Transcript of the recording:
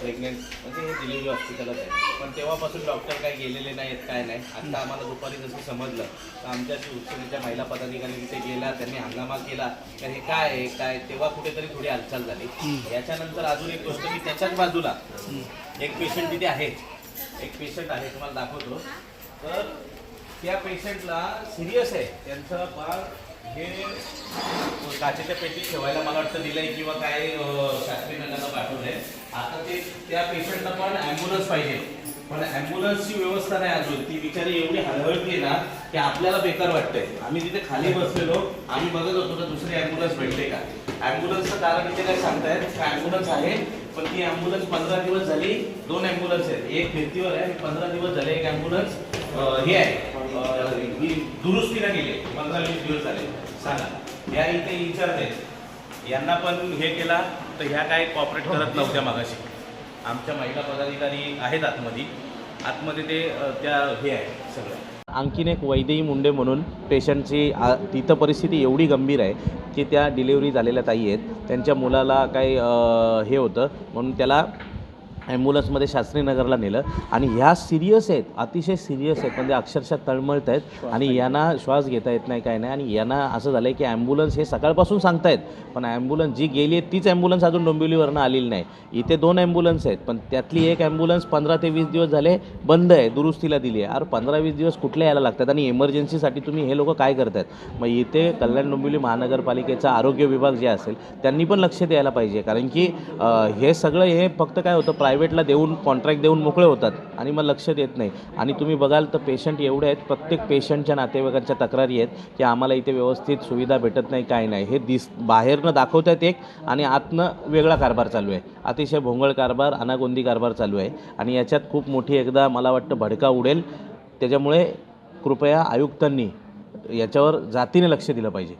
Pregnant म्हणजे delivery हॉस्पिटलच आहे. पण तेव्हापासून डॉक्टर काय गेलेले नाहीत काय नाही. आता आम्हाला दुपारी जसं समजलं तर आमच्या शिवसेनेच्या महिला पदाधिकारी तिथे गेला त्यांनी हंगामा केला. तर हे काय आहे काय तेव्हा कुठेतरी थोडी हालचाल झाली. याच्यानंतर अजून एक गोष्ट की त्याच्याच बाजूला. एक पेशंट तिथे आहे. एक पेशंट आहे तुम्हाला दाखवतो. तर त्या पेशंटला सिरियस आहे. त्यांचं बाळ हे काचेच्या पेटीत ठेवायला मला वाटतं दिलंय किंवा काय शास्त्रीनगरला पाठवलं आहे आता ते त्या पेशंटला पण ॲम्ब्युलन्स पाहिजे. पण ॲम्ब्युलन्सची व्यवस्था नाही अजून. ती बिचारी एवढी हळहळते ना की आपल्याला बेकार वाटतंय. आम्ही तिथे खाली बसलेलो. आम्ही बघत होतो का दुसरी ॲम्ब्युलन्स भेटते का? ॲम्ब्युलन्सचं कारण इथे काय सांगतायत? ॲम्ब्युलन्स आहे पण ती ॲम्ब्युलन्स पंधरा दिवस झाली. दोन ॲम्ब्युलन्स आहेत. एक फिरतीवर आहे पंधरा दिवस झाले एक ॲम्ब्युलन्स हे आहे. ही दुरुस्तीला गेले. पंधरा वीस दिवस झाले. सांगा. या इथे इन्चार्ज आहेत यांना पण हे केला तर ह्या काय कॉपरेट करत नव्हत्या मागाशी. आमच्या महिला पदाधिकारी आहेत आतमध्ये. आतमध्ये ते त्या हे आहे सगळं. आणखीन एक वैदेही मुंडे म्हणून पेशंटची आ- तिथं परिस्थिती एवढी गंभीर आहे की त्या डिलिव्हरी झालेल्या ताई आहेत. त्यांच्या मुलाला काही हे होतं. म्हणून त्याला ॲम्ब्युलन्समध्ये शास्त्रीनगरला नेलं. आणि ह्या सिरियस आहेत अतिशय सिरियस आहेत. म्हणजे अक्षरशः तळमळत आहेत आणि यांना श्वास घेता येत नाही काय नाही. आणि यांना असं झालं आहे की ॲम्ब्युलन्स हे सकाळपासून सांगतायत. पण ॲम्ब्युलन्स जी गेली आहे तीच ॲम्ब्युलन्स अजून डोंबिवलीवरनं आलेली नाही. इथे दोन ॲम्ब्युलन्स आहेत. पण त्यातली एक ॲम्ब्युलन्स पंधरा ते वीस दिवस झाले बंद आहे दुरुस्तीला दिली आहे. अरे पंधरा वीस दिवस कुठल्या यायला लागतात? आणि इमर्जन्सीसाठी तुम्ही हे लोक काय करतायत? मग इथे कल्याण डोंबिवली महानगरपालिकेचा आरोग्य विभाग जे असेल त्यांनी पण लक्ष द्यायला पाहिजे. कारण की हे सगळं हे फक्त काय होतं प्रायव्हेटला देऊन कॉन्ट्रॅक्ट देऊन मोकळे होतात आणि मग लक्ष देत नाही. आणि तुम्ही बघाल तर पेशंट एवढे आहेत प्रत्येक पेशंटच्या नातेवाईकांच्या तक्रारी आहेत की आम्हाला इथे व्यवस्थित सुविधा भेटत नाही काय नाही. हे दिस बाहेरनं दाखवत आहेत एक आणि आतनं वेगळा कारभार चालू आहे. अतिशय भोंगळ कारभार अनागोंदी कारभार चालू आहे. आणि याच्यात खूप मोठी एकदा मला वाटतं भडका उडेल. त्याच्यामुळे कृपया आयुक्तांनी याच्यावर जातीने लक्ष दिलं पाहिजे.